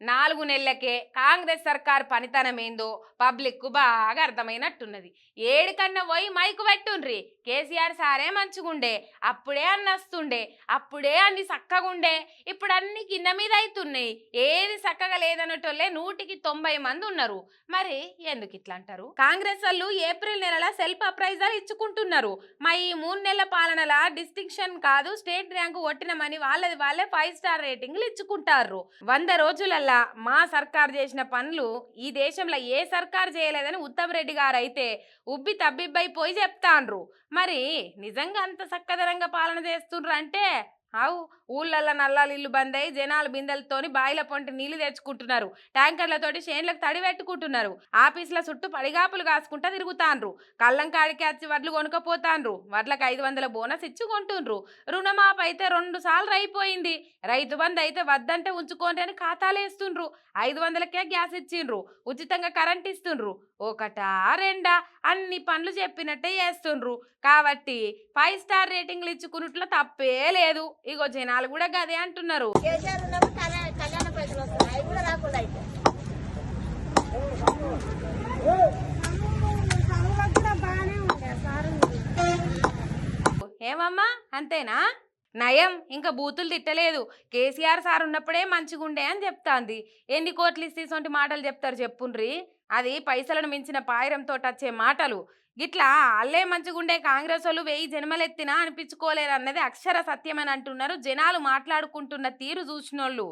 నాలుగు నెలలకే కాంగ్రెస్ సర్కార్ పనితనం ఏందో పబ్లిక్కు బాగా అర్థమైనట్టున్నది. ఏడు కన్నా పోయి మైకు పెట్టుండ్రి. కేసీఆర్ సారే మంచిగుండే. అప్పుడే అన్న వస్తుండే. అప్పుడే అన్ని చక్కగుండే. ఇప్పుడు అన్ని కింద మీద అవుతున్నాయి ఏది చక్కగా లేదన్నటోళ్ళే నూటికి తొంభై మంది ఉన్నారు. మరి ఎందుకు ఇట్లా అంటారు కాంగ్రెస్ వాళ్ళు ఏప్రిల్ నెలల సెల్ఫ్ అప్రైజర్ ఇచ్చుకుంటున్నారు. మా ఈ మూడు నెలల పాలనల డిస్టింక్షన్ కాదు స్టేట్ ర్యాంకు కొట్టినమని వాళ్ళది వాళ్ళే ఫైవ్ స్టార్ రేటింగ్లు ఇచ్చుకుంటారు వంద రోజులల్లా మా సర్కార్ చేసిన పనులు ఈ దేశంలో ఏ సర్కార్ చేయలేదని ఉత్తమ్ రెడ్డి గారు అయితే ఉబ్బి తబ్బిబ్బైపోయి చెప్తాండ్రు. మరి నిజంగా అంత సక్కదరంగా పాలన చేస్తుండ్రు అంటే అవు ఊళ్ళల్లో నల్లాలు ఇల్లు బంద్ అయ్యి జనాలు బిందెలతోని బాయిల పొంటి నీళ్ళు తెచ్చుకుంటున్నారు. ట్యాంకర్లతోటి చేన్లకు తడి పెట్టుకుంటున్నారు. ఆఫీసుల చుట్టూ పడిగాపులు కాసుకుంటా తిరుగుతాండ్రు. కళ్ళం కాడికి వచ్చి వడ్లు కొనుక్కపోతాండ్రు. వడ్లకు ఐదు వందల బోనస్ ఇచ్చి కొంటుండ్రు. రుణమాఫ్ అయితే రెండు సార్లు అయిపోయింది. రైతు బంద్ అయితే వద్దంటే ఉంచుకోండి అని ఖాతాలు వేస్తుండ్రు. ఐదు వందలకే గ్యాస్ ఇచ్చిండ్రు. ఉచితంగా కరెంట్ ఇస్తుండ్రు. ఒకటా రెండా అన్ని పనులు చెప్పినట్టే చేస్తుండ్రు. కాబట్టి ఫైవ్ స్టార్ రేటింగ్లు ఇచ్చుకున్నట్లో తప్పే లేదు. ఇగో జనాలు కూడా గదే అంటున్నారు. ఏమమ్మా? అంతేనా? నయం ఇంకా బూతులు తిట్టలేదు. కేసీఆర్ సార్ ఉన్నప్పుడే మంచిగుండే అని చెప్తాంది. ఎన్ని కోట్లు ఇస్తేసొంటి మాటలు చెప్తారు చెప్పుండ్రి? అది పైసలను మించిన పాయరంతో వచ్చే మాటలు. గిట్లా అల్లే మంచిగుండే కాంగ్రెస్ వాళ్ళు వెయ్యి జన్మలెత్తినా అనిపించుకోలేరు అన్నది అక్షర సత్యమని అంటున్నారు. జనాలు మాట్లాడుకుంటున్న తీరు చూసినోళ్ళు.